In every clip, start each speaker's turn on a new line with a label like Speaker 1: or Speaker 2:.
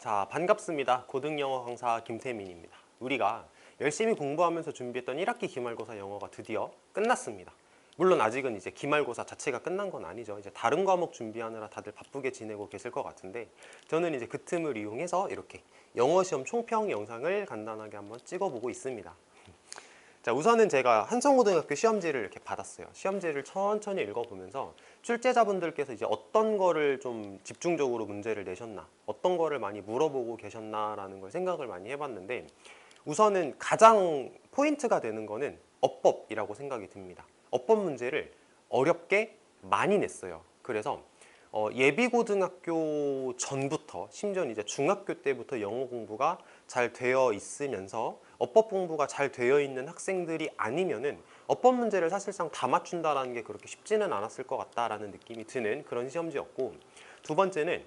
Speaker 1: 자, 반갑습니다. 고등영어 강사 김태민입니다. 우리가 열심히 공부하면서 준비했던 1학기 기말고사 영어가 드디어 끝났습니다. 물론 아직은 이제 기말고사 자체가 끝난 건 아니죠. 이제 다른 과목 준비하느라 다들 바쁘게 지내고 계실 것 같은데 저는 이제 그 틈을 이용해서 이렇게 영어 시험 총평 영상을 간단하게 한번 찍어보고 있습니다. 자, 우선은 제가 한성고등학교 시험지를 이렇게 받았어요. 시험지를 천천히 읽어보면서 출제자분들께서 이제 어떤 거를 좀 집중적으로 문제를 내셨나, 어떤 거를 많이 물어보고 계셨나라는 걸 생각을 많이 해봤는데 우선은 가장 포인트가 되는 거는 어법이라고 생각이 듭니다. 어법 문제를 어렵게 많이 냈어요. 그래서 어, 예비고등학교 전부터 심지어 이제 중학교 때부터 영어 공부가 잘 되어 있으면서 어법 공부가 잘 되어 있는 학생들이 아니면은 어법 문제를 사실상 다 맞춘다라는 게 그렇게 쉽지는 않았을 것 같다라는 느낌이 드는 그런 시험지였고 두 번째는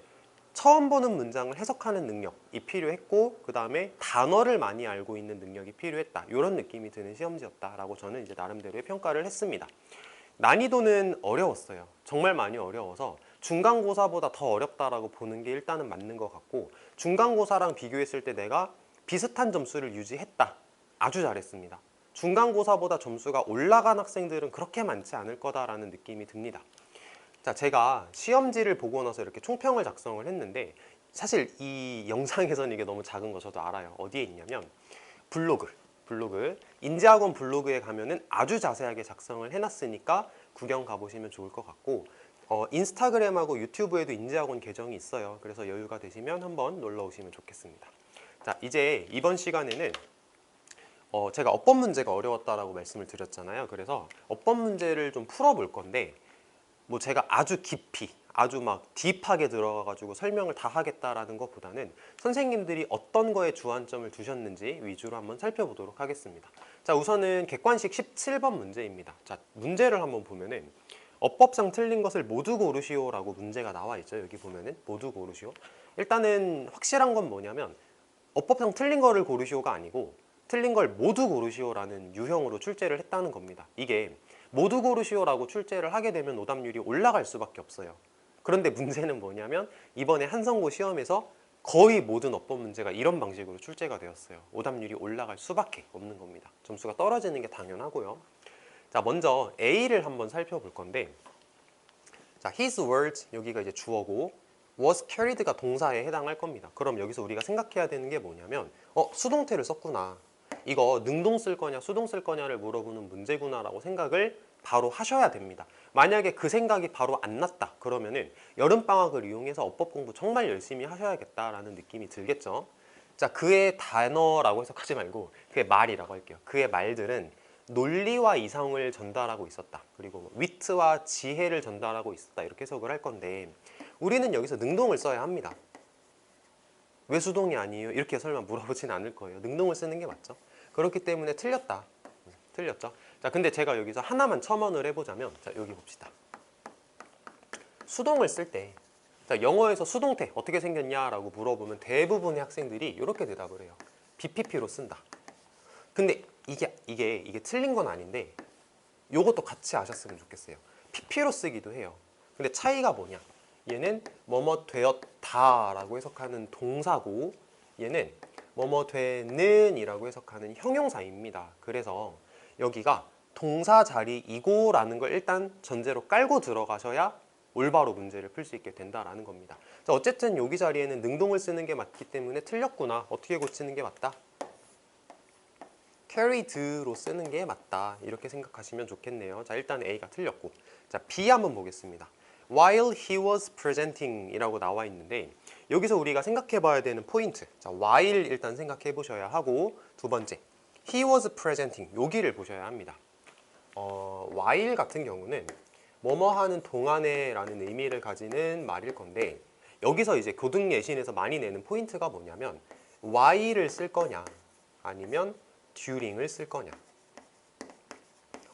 Speaker 1: 처음 보는 문장을 해석하는 능력이 필요했고 그 다음에 단어를 많이 알고 있는 능력이 필요했다 이런 느낌이 드는 시험지였다라고 저는 이제 나름대로의 평가를 했습니다. 난이도는 어려웠어요. 정말 많이 어려워서 중간고사보다 더 어렵다라고 보는 게 일단은 맞는 것 같고 중간고사랑 비교했을 때 내가 비슷한 점수를 유지했다. 아주 잘했습니다. 중간고사보다 점수가 올라간 학생들은 그렇게 많지 않을 거다라는 느낌이 듭니다. 자, 제가 시험지를 보고 나서 이렇게 총평을 작성을 했는데 사실 이 영상에서는 이게 너무 작은 거 저도 알아요. 어디에 있냐면 블로그, 블로그, 인지학원 블로그에 가면은 아주 자세하게 작성을 해놨으니까 구경 가보시면 좋을 것 같고 어, 인스타그램하고 유튜브에도 인지학원 계정이 있어요. 그래서 여유가 되시면 한번 놀러 오시면 좋겠습니다. 자, 이제 이번 시간에는 어, 제가 어법 문제가 어려웠다라고 말씀을 드렸잖아요. 그래서 어법 문제를 좀 풀어볼 건데 뭐 제가 아주 깊이 아주 막 딥하게 들어가 가지고 설명을 다 하겠다라는 것보다는 선생님들이 어떤 거에 주안점을 두셨는지 위주로 한번 살펴보도록 하겠습니다. 자, 우선은 객관식 17번 문제입니다. 자, 문제를 한번 보면은 어법상 틀린 것을 모두 고르시오라고 문제가 나와 있죠. 여기 보면은 모두 고르시오. 일단은 확실한 건 뭐냐면 어법상 틀린 거를 고르시오가 아니고 틀린 걸 모두 고르시오라는 유형으로 출제를 했다는 겁니다. 이게 모두 고르시오라고 출제를 하게 되면 오답률이 올라갈 수밖에 없어요. 그런데 문제는 뭐냐면 이번에 한성고 시험에서 거의 모든 어법 문제가 이런 방식으로 출제가 되었어요. 오답률이 올라갈 수밖에 없는 겁니다. 점수가 떨어지는 게 당연하고요. 자, 먼저 A를 한번 살펴볼 건데 자, his words 여기가 이제 주어고 was carried가 동사에 해당할 겁니다. 그럼 여기서 우리가 생각해야 되는 게 뭐냐면 어, 수동태를 썼구나. 이거 능동 쓸 거냐 수동 쓸 거냐를 물어보는 문제구나라고 생각을 바로 하셔야 됩니다. 만약에 그 생각이 바로 안 났다 그러면은 여름방학을 이용해서 어법 공부 정말 열심히 하셔야겠다라는 느낌이 들겠죠. 자 그의 단어라고 해석하지 말고 그의 말이라고 할게요. 그의 말들은 논리와 이성을 전달하고 있었다. 그리고 뭐 위트와 지혜를 전달하고 있었다. 이렇게 해석을 할 건데 우리는 여기서 능동을 써야 합니다. 왜 수동이 아니에요? 이렇게 설마 물어보진 않을 거예요. 능동을 쓰는 게 맞죠. 그렇기 때문에 틀렸다. 틀렸죠. 자, 근데 제가 여기서 하나만 첨언을 해보자면, 자, 여기 봅시다. 수동을 쓸 때, 자, 영어에서 수동태 어떻게 생겼냐라고 물어보면 대부분의 학생들이 이렇게 대답을 해요. BPP로 쓴다. 근데 이게, 이게, 이게 틀린 건 아닌데, 요것도 같이 아셨으면 좋겠어요. PP로 쓰기도 해요. 근데 차이가 뭐냐? 얘는 뭐뭐 되었다라고 해석하는 동사고, 얘는 뭐뭐 되는 이라고 해석하는 형용사입니다. 그래서 여기가 동사 자리이고 라는 걸 일단 전제로 깔고 들어가셔야 올바로 문제를 풀 수 있게 된다라는 겁니다. 자, 어쨌든 여기 자리에는 능동을 쓰는 게 맞기 때문에 틀렸구나. 어떻게 고치는 게 맞다? carried로 쓰는 게 맞다. 이렇게 생각하시면 좋겠네요. 자, 일단 A가 틀렸고. 자, B 한번 보겠습니다. While he was presenting 이라고 나와 있는데 여기서 우리가 생각해 봐야 되는 포인트. 자, while 일단 생각해 보셔야 하고 두 번째 he was presenting 여기를 보셔야 합니다. 어, while 같은 경우는 뭐뭐 하는 동안에 라는 의미를 가지는 말일 건데 여기서 이제 교등 예신에서 많이 내는 포인트가 뭐냐면 while을 쓸 거냐 아니면 during을 쓸 거냐.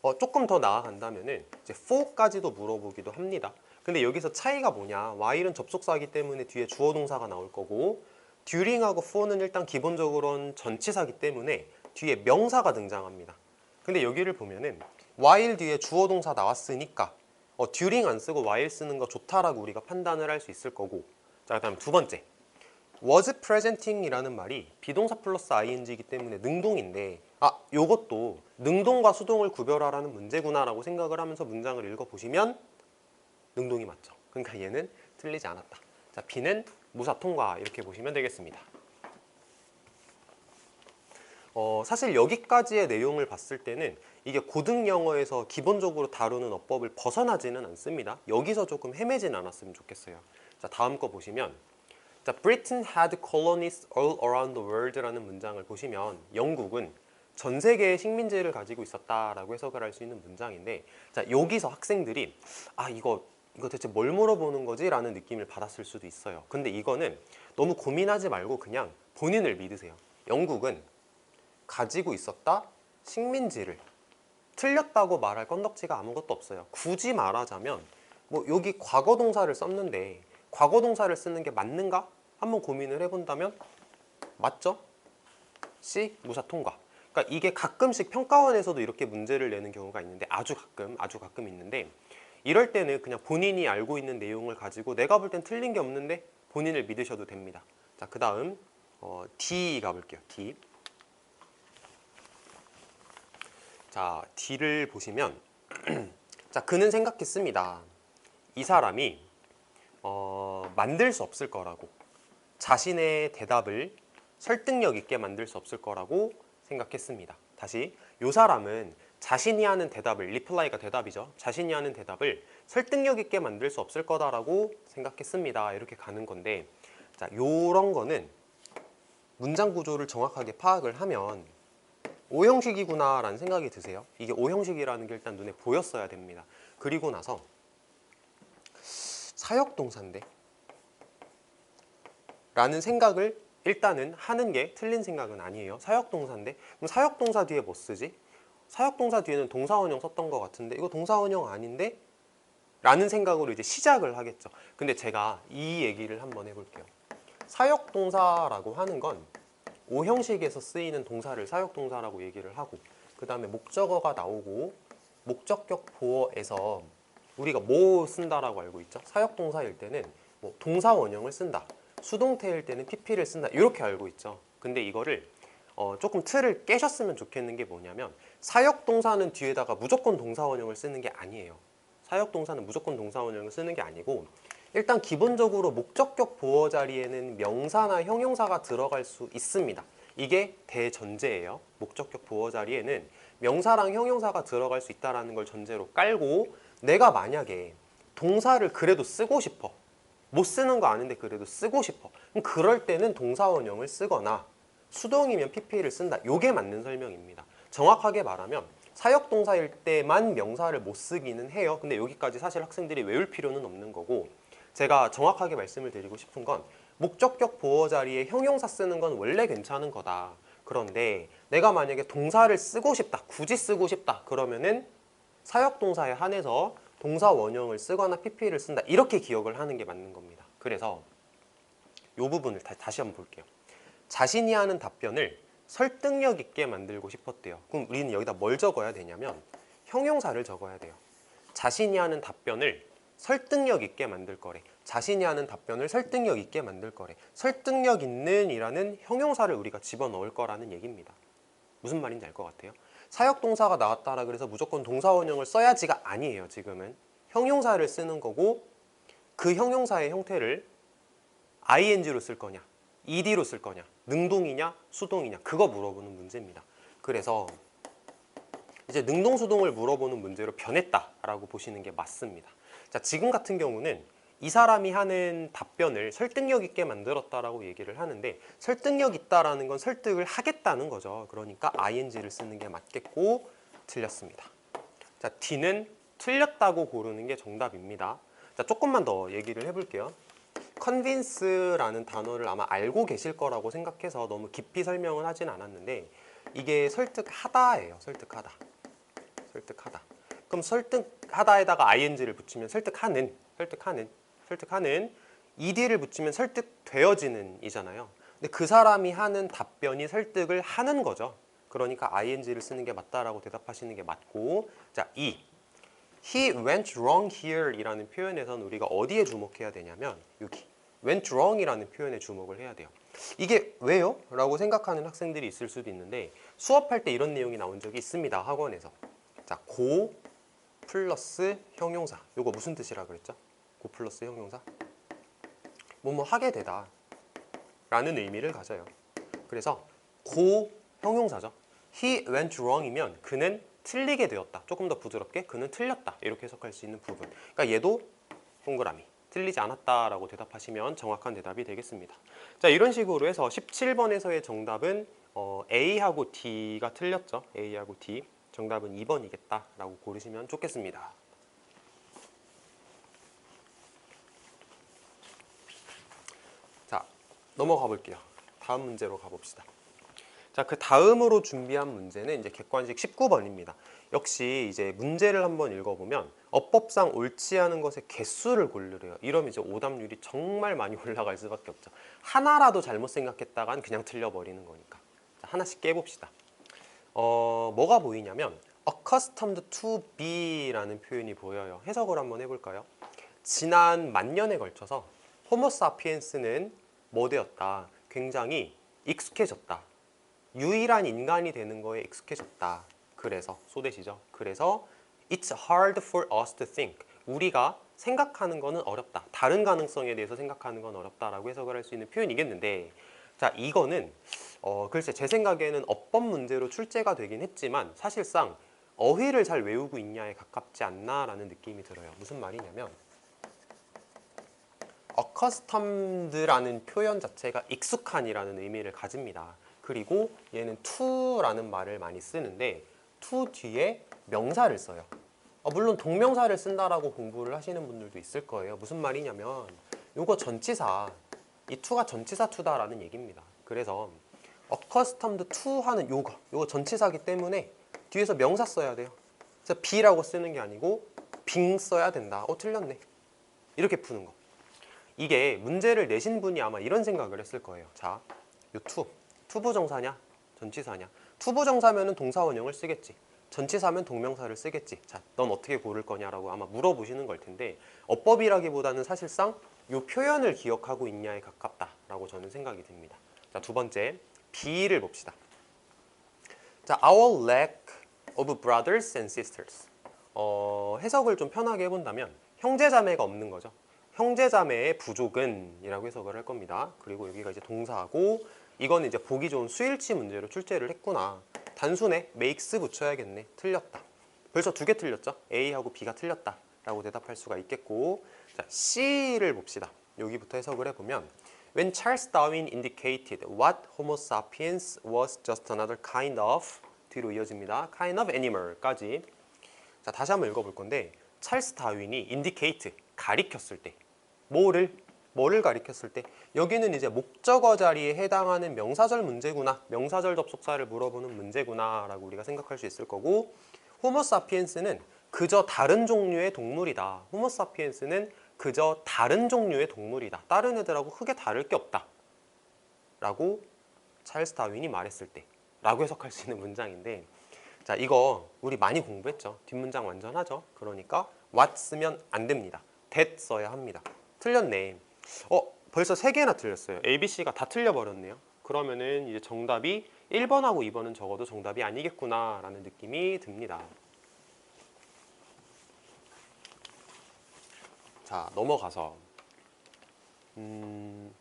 Speaker 1: 어, 조금 더 나아간다면 은 이제 for까지도 물어보기도 합니다 근데 여기서 차이가 뭐냐? while은 접속사이기 때문에 뒤에 주어 동사가 나올 거고 during하고 for는 일단 기본적으로는 전치사기 때문에 뒤에 명사가 등장합니다. 근데 여기를 보면은 while 뒤에 주어 동사 나왔으니까 어, during 안 쓰고 while 쓰는 거 좋다라고 우리가 판단을 할 수 있을 거고. 자 그다음 두 번째. was presenting이라는 말이 비동사 플러스 ing이기 때문에 능동인데 아 요것도 능동과 수동을 구별하라는 문제구나라고 생각을 하면서 문장을 읽어보시면 능동이 맞죠. 그러니까 얘는 틀리지 않았다. 자 B는 무사 통과 이렇게 보시면 되겠습니다. 어, 사실 여기까지의 내용을 봤을 때는 이게 고등 영어에서 기본적으로 다루는 어법을 벗어나지는 않습니다. 여기서 조금 헤매진 않았으면 좋겠어요. 자, 다음 거 보시면 자, Britain had colonies all around the world라는 문장을 보시면 영국은 전 세계의 식민지를 가지고 있었다라고 해석을 할 수 있는 문장인데 자, 여기서 학생들이 아, 이거 이거 대체 뭘 물어보는 거지? 라는 느낌을 받았을 수도 있어요. 근데 이거는 너무 고민하지 말고 그냥 본인을 믿으세요. 영국은 가지고 있었다 식민지를 틀렸다고 말할 건덕지가 아무것도 없어요. 굳이 말하자면 뭐 여기 과거 동사를 썼는데 과거 동사를 쓰는 게 맞는가? 한번 고민을 해본다면 맞죠? C 무사 통과. 그러니까 이게 가끔씩 평가원에서도 이렇게 문제를 내는 경우가 있는데 아주 가끔 아주 가끔 있는데 이럴 때는 그냥 본인이 알고 있는 내용을 가지고 내가 볼 땐 틀린 게 없는데 본인을 믿으셔도 됩니다. 자, 그 다음 어, D 가볼게요. D. 자, D를 보시면 자, 그는 생각했습니다. 이 사람이 어, 만들 수 없을 거라고 자신의 대답을 설득력 있게 만들 수 없을 거라고 생각했습니다. 다시 이 사람은 자신이 하는 대답을 리플라이가 대답이죠. 자신이 하는 대답을 설득력 있게 만들 수 없을 거다라고 생각했습니다. 이렇게 가는 건데 자, 요런 거는 문장 구조를 정확하게 파악을 하면 오형식이구나 라는 생각이 드세요. 이게 오형식이라는 게 일단 눈에 보였어야 됩니다. 그리고 나서 사역동사인데 라는 생각을 일단은 하는 게 틀린 생각은 아니에요. 사역동사인데 그럼 사역동사 뒤에 뭐 쓰지? 사역동사 뒤에는 동사원형 썼던 것 같은데 이거 동사원형 아닌데? 라는 생각으로 이제 시작을 하겠죠. 근데 제가 이 얘기를 한번 해볼게요. 사역동사라고 하는 건 오형식에서 쓰이는 동사를 사역동사라고 얘기를 하고 그 다음에 목적어가 나오고 목적격 보어에서 우리가 뭐 쓴다라고 알고 있죠? 사역동사일 때는 뭐 동사 원형을 쓴다. 수동태일 때는 pp를 쓴다. 이렇게 알고 있죠. 근데 이거를 어, 조금 틀을 깨셨으면 좋겠는 게 뭐냐면 사역 동사는 뒤에다가 무조건 동사 원형을 쓰는 게 아니에요. 사역 동사는 무조건 동사 원형을 쓰는 게 아니고 일단 기본적으로 목적격 보어 자리에는 명사나 형용사가 들어갈 수 있습니다. 이게 대전제예요. 목적격 보어 자리에는 명사랑 형용사가 들어갈 수 있다는 걸 전제로 깔고 내가 만약에 동사를 그래도 쓰고 싶어. 못 쓰는 거 아는데 그래도 쓰고 싶어. 그럼 그럴 때는 동사 원형을 쓰거나 수동이면 pp를 쓴다. 요게 맞는 설명입니다. 정확하게 말하면 사역 동사일 때만 명사를 못 쓰기는 해요. 근데 여기까지 사실 학생들이 외울 필요는 없는 거고 제가 정확하게 말씀을 드리고 싶은 건 목적격 보어 자리에 형용사 쓰는 건 원래 괜찮은 거다. 그런데 내가 만약에 동사를 쓰고 싶다. 굳이 쓰고 싶다. 그러면은 사역 동사에 한해서 동사 원형을 쓰거나 pp를 쓴다. 이렇게 기억을 하는 게 맞는 겁니다. 그래서 이 부분을 다, 다시 한번 볼게요. 자신이 하는 답변을 설득력 있게 만들고 싶었대요. 그럼 우리는 여기다 뭘 적어야 되냐면 형용사를 적어야 돼요. 자신이 하는 답변을 설득력 있게 만들 거래. 자신이 하는 답변을 설득력 있게 만들 거래. 설득력 있는 이라는 형용사를 우리가 집어넣을 거라는 얘기입니다. 무슨 말인지 알 것 같아요? 사역동사가 나왔다라 그래서 무조건 동사원형을 써야지가 아니에요. 지금은 형용사를 쓰는 거고 그 형용사의 형태를 ing로 쓸 거냐, ed로 쓸 거냐, 능동이냐, 수동이냐 그거 물어보는 문제입니다. 그래서 이제 능동 수동을 물어보는 문제로 변했다라고 보시는 게 맞습니다. 자, 지금 같은 경우는 이 사람이 하는 답변을 설득력 있게 만들었다라고 얘기를 하는데 설득력 있다라는 건 설득을 하겠다는 거죠. 그러니까 ing를 쓰는 게 맞겠고 틀렸습니다. 자, D는 틀렸다고 고르는 게 정답입니다. 자, 조금만 더 얘기를 해볼게요. Convince라는 단어를 아마 알고 계실 거라고 생각해서 너무 깊이 설명을 하진 않았는데 이게 설득하다예요. 설득하다. 설득하다. 그럼 설득하다에다가 ing를 붙이면 설득하는, 설득하는, 설득하는 ed를 붙이면 설득되어지는 이잖아요. 근데 그 사람이 하는 답변이 설득을 하는 거죠. 그러니까 ing를 쓰는 게 맞다라고 대답하시는 게 맞고 자, E. He went wrong here 이라는 표현에서는 우리가 어디에 주목해야 되냐면 여기 went wrong이라는 표현에 주목을 해야 돼요. 이게 왜요? 라고 생각하는 학생들이 있을 수도 있는데 수업할 때 이런 내용이 나온 적이 있습니다. 학원에서. 자, 고 플러스 형용사. 요거 무슨 뜻이라 그랬죠? 고 플러스 형용사. 뭐뭐 하게 되다. 라는 의미를 가져요. 그래서 고 형용사죠. He went wrong이면 그는 틀리게 되었다. 조금 더 부드럽게 그는 틀렸다. 이렇게 해석할 수 있는 부분. 그러니까 얘도 동그라미. 틀리지 않았다라고 대답하시면 정확한 대답이 되겠습니다. 자 이런 식으로 해서 17번에서의 정답은 어, A하고 D가 틀렸죠. A하고 D. 정답은 2번이겠다라고 고르시면 좋겠습니다. 자 넘어가 볼게요. 다음 문제로 가봅시다. 자, 그 다음으로 준비한 문제는 이제 객관식 19번입니다. 역시 이제 문제를 한번 읽어보면 어법상 옳지 않은 것의 개수를 고르래요. 이러면 이제 오답률이 정말 많이 올라갈 수밖에 없죠. 하나라도 잘못 생각했다간 그냥 틀려버리는 거니까. 자, 하나씩 깨봅시다. 어, 뭐가 보이냐면 accustomed to be라는 표현이 보여요. 해석을 한번 해볼까요? 지난 만 년에 걸쳐서 호모 사피엔스는 뭐 되었다? 굉장히 익숙해졌다. 유일한 인간이 되는 거에 익숙해졌다. 그래서 소대시죠. 그래서 it's hard for us to think. 우리가 생각하는 거는 어렵다. 다른 가능성에 대해서 생각하는 건 어렵다라고 해석을 할 수 있는 표현이겠는데 자 이거는 어 글쎄 제 생각에는 어법 문제로 출제가 되긴 했지만 사실상 어휘를 잘 외우고 있냐에 가깝지 않나라는 느낌이 들어요. 무슨 말이냐면 accustomed라는 표현 자체가 익숙한이라는 의미를 가집니다. 그리고 얘는 to라는 말을 많이 쓰는데 to 뒤에 명사를 써요. 어, 물론 동명사를 쓴다라고 공부를 하시는 분들도 있을 거예요. 무슨 말이냐면 요거 전치사 이 to가 전치사 to다라는 얘기입니다. 그래서 accustomed to 하는 요거 요거 전치사기 때문에 뒤에서 명사 써야 돼요. 그래서 be라고 쓰는 게 아니고 being 써야 된다. 어 틀렸네. 이렇게 푸는 거. 이게 문제를 내신 분이 아마 이런 생각을 했을 거예요. 자, 요 to 투부정사냐? 전치사냐? 투부정사면은 동사 원형을 쓰겠지. 전치사면 동명사를 쓰겠지. 자 넌 어떻게 고를 거냐라고 아마 물어보시는 걸 텐데 어법이라기보다는 사실상 이 표현을 기억하고 있냐에 가깝다라고 저는 생각이 듭니다. 자 두 번째 B를 봅시다. 자 our lack of brothers and sisters. 어, 해석을 좀 편하게 해본다면 형제자매가 없는 거죠. 형제자매의 부족은 이라고 해석을 할 겁니다. 그리고 여기가 이제 동사하고 이건 이제 보기 좋은 수일치 문제로 출제를 했구나. 단순에 makes 붙여야겠네. 틀렸다. 벌써 두 개 틀렸죠? A하고 B가 틀렸다. 라고 대답할 수가 있겠고 자, C를 봅시다. 여기부터 해석을 해보면 When Charles Darwin indicated what Homo sapiens was just another kind of 뒤로 이어집니다. kind of animal까지 자, 다시 한번 읽어볼 건데 찰스 다윈이 indicate 가리켰을 때 뭐를 뭐를 가리켰을 때 여기는 이제 목적어 자리에 해당하는 명사절 문제구나 명사절 접속사를 물어보는 문제구나 라고 우리가 생각할 수 있을 거고 호모사피엔스는 그저 다른 종류의 동물이다. 호모사피엔스는 그저 다른 종류의 동물이다. 다른 애들하고 크게 다를 게 없다 라고 찰스 다윈이 말했을 때 라고 해석할 수 있는 문장인데 자 이거 우리 많이 공부했죠. 뒷문장 완전하죠? 그러니까 what 쓰면 안 됩니다. that 써야 합니다. 틀렸네 어, 벌써 세 개나 틀렸어요. A, B, C가 다 틀려버렸네요. 그러면은 이제 정답이 1번하고 2번은 적어도 정답이 아니겠구나 라는 느낌이 듭니다. 자, 넘어가서 음...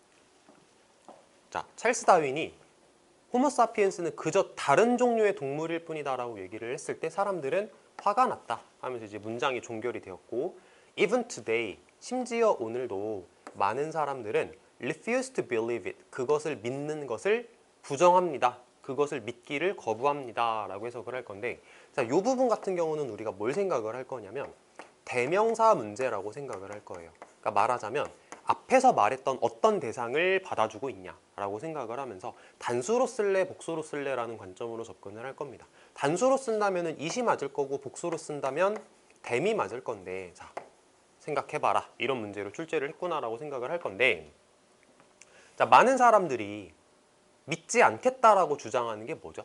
Speaker 1: 자, 찰스 다윈이 호모사피엔스는 그저 다른 종류의 동물일 뿐이다 라고 얘기를 했을 때 사람들은 화가 났다 하면서 이제 문장이 종결이 되었고 even today 심지어 오늘도 많은 사람들은 refuse to believe it 그것을 믿는 것을 부정합니다. 그것을 믿기를 거부합니다. 라고 해석을 할 건데 자, 이 부분 같은 경우는 우리가 뭘 생각을 할 거냐면 대명사 문제라고 생각을 할 거예요. 그러니까 말하자면 앞에서 말했던 어떤 대상을 받아주고 있냐라고 생각을 하면서 단수로 쓸래 복수로 쓸래라는 관점으로 접근을 할 겁니다. 단수로 쓴다면 이시 맞을 거고 복수로 쓴다면 댐이 맞을 건데 자 생각해봐라 이런 문제로 출제를 했구나라고 생각을 할 건데 자 많은 사람들이 믿지 않겠다라고 주장하는 게 뭐죠?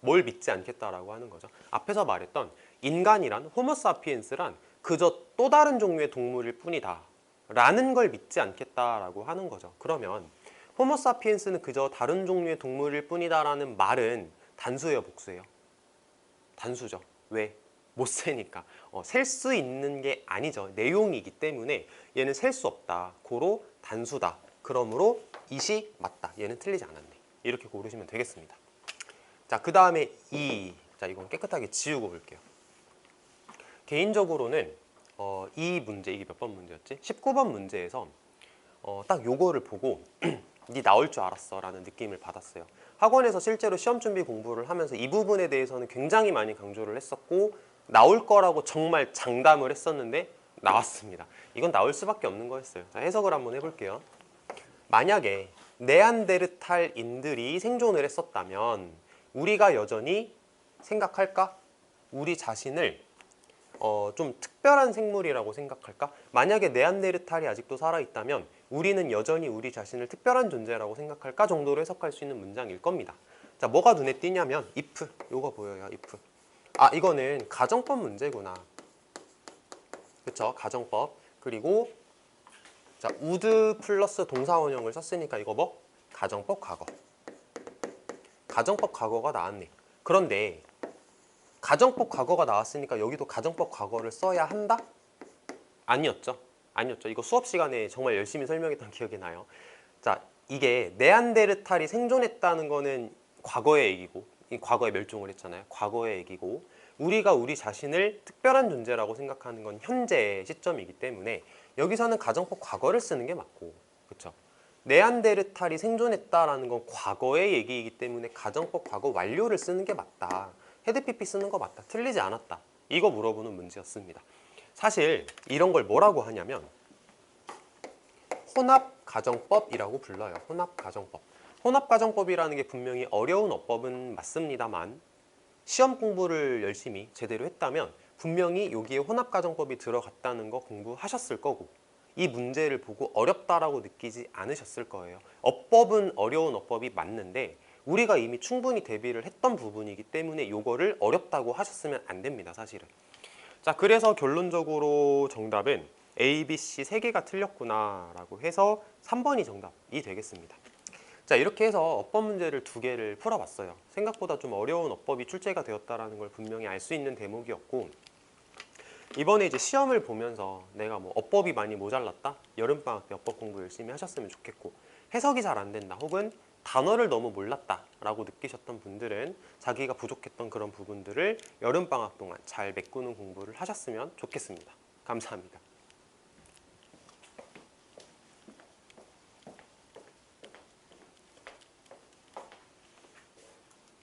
Speaker 1: 뭘 믿지 않겠다라고 하는 거죠? 앞에서 말했던 인간이란 호모사피엔스란 그저 또 다른 종류의 동물일 뿐이다 라는 걸 믿지 않겠다라고 하는 거죠. 그러면 호모사피엔스는 그저 다른 종류의 동물일 뿐이다 라는 말은 단수예요, 복수예요? 단수죠. 왜? 못 세니까. 어, 셀수 있는 게 아니죠. 내용이기 때문에 얘는 셀 수 없다. 고로 단수다. 그러므로 이시 맞다. 얘는 틀리지 않았네. 이렇게 고르시면 되겠습니다. 자, 그 다음에 이. 자, 이건 깨끗하게 지우고 올게요. 개인적으로는 어, 이 문제, 이게 몇 번 문제였지? 19번 문제에서 어, 딱 요거를 보고 니 나올 줄 알았어 라는 느낌을 받았어요. 학원에서 실제로 시험 준비 공부를 하면서 이 부분에 대해서는 굉장히 많이 강조를 했었고 나올 거라고 정말 장담을 했었는데 나왔습니다. 이건 나올 수밖에 없는 거였어요. 자, 해석을 한번 해볼게요. 만약에 네안데르탈인들이 생존을 했었다면 우리가 여전히 생각할까? 우리 자신을 어, 좀 특별한 생물이라고 생각할까? 만약에 네안데르탈이 아직도 살아있다면 우리는 여전히 우리 자신을 특별한 존재라고 생각할까 정도로 해석할 수 있는 문장일 겁니다. 자, 뭐가 눈에 띄냐면 if, 요거 보여요, if. 아, 이거는 가정법 문제구나. 그쵸, 가정법. 그리고 자, would 플러스 동사원형을 썼으니까 이거 뭐? 가정법 과거. 가정법 과거가 나왔네. 그런데 가정법 과거가 나왔으니까 여기도 가정법 과거를 써야 한다? 아니었죠. 아니었죠. 이거 수업 시간에 정말 열심히 설명했던 기억이 나요. 자, 이게 네안데르탈이 생존했다는 거는 과거의 얘기고, 이 과거에 멸종을 했잖아요. 과거의 얘기고, 우리가 우리 자신을 특별한 존재라고 생각하는 건 현재의 시점이기 때문에 여기서는 가정법 과거를 쓰는 게 맞고, 그렇죠? 네안데르탈이 생존했다라는 건 과거의 얘기이기 때문에 가정법 과거 완료를 쓰는 게 맞다. 헤드피피 쓰는 거 맞다. 틀리지 않았다. 이거 물어보는 문제였습니다. 사실 이런 걸 뭐라고 하냐면 혼합 가정법이라고 불러요. 혼합 가정법. 혼합 가정법이라는 게 분명히 어려운 어법은 맞습니다만 시험 공부를 열심히 제대로 했다면 분명히 여기에 혼합 가정법이 들어갔다는 거 공부하셨을 거고 이 문제를 보고 어렵다라고 느끼지 않으셨을 거예요. 어법은 어려운 어법이 맞는데 우리가 이미 충분히 대비를 했던 부분이기 때문에 이거를 어렵다고 하셨으면 안 됩니다, 사실은. 자, 그래서 결론적으로 정답은 A, B, C 세 개가 틀렸구나 라고 해서 3번이 정답이 되겠습니다. 자, 이렇게 해서 어법 문제를 두 개를 풀어봤어요. 생각보다 좀 어려운 어법이 출제가 되었다라는 걸 분명히 알 수 있는 대목이었고 이번에 이제 시험을 보면서 내가 뭐 어법이 많이 모자랐다? 여름방학 때 어법 공부 열심히 하셨으면 좋겠고 해석이 잘 안 된다 혹은 단어를 너무 몰랐다 라고 느끼셨던 분들은 자기가 부족했던 그런 부분들을 여름방학 동안 잘 메꾸는 공부를 하셨으면 좋겠습니다. 감사합니다.